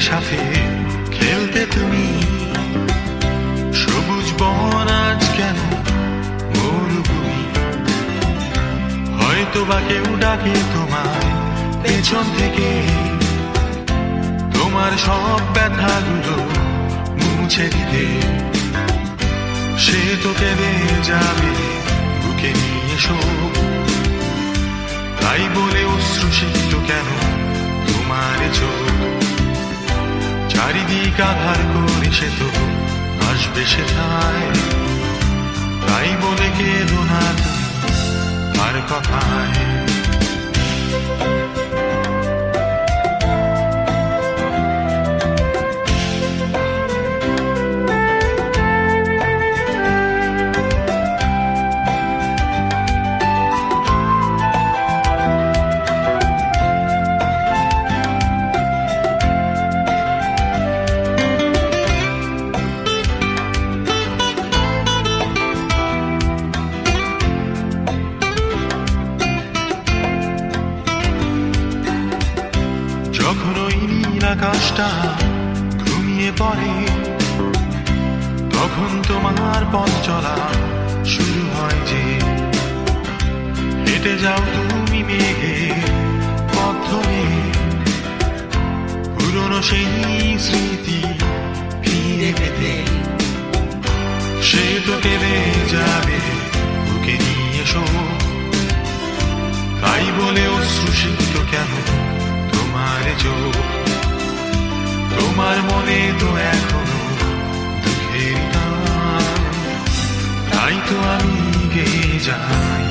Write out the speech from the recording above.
সাথে খেলতে তুমি। সবুজ বন আজ কেন মরুভূমি হয়তো বা কেউ ডাকে তোমায় পেছন থেকে। তোমার সব ব্যথাগুলো মুছে দিতে। সে তো কেঁদে যাবে বুকে নিয়ে শোক চারিদিক করি সে তো আসবে সে ঠায় তাই বলে কে না তুমি আর কথায় আকাশটা ঘুমিয়ে পড়ে। তখন তোমার পথ চলা শুরু হয় যে, হেঁটে যাও তুমি মেঘে পুরনো সেই স্মৃতি ফিরে পেতে। সে তো কেঁদে যাবে নিয়ে শো তাই বলে অশ্রুসিক্ত কেন তোমার চোখ? তোমার মনে তো এখনও দুঃখের গান তাই তো আমি গেয়ে যাই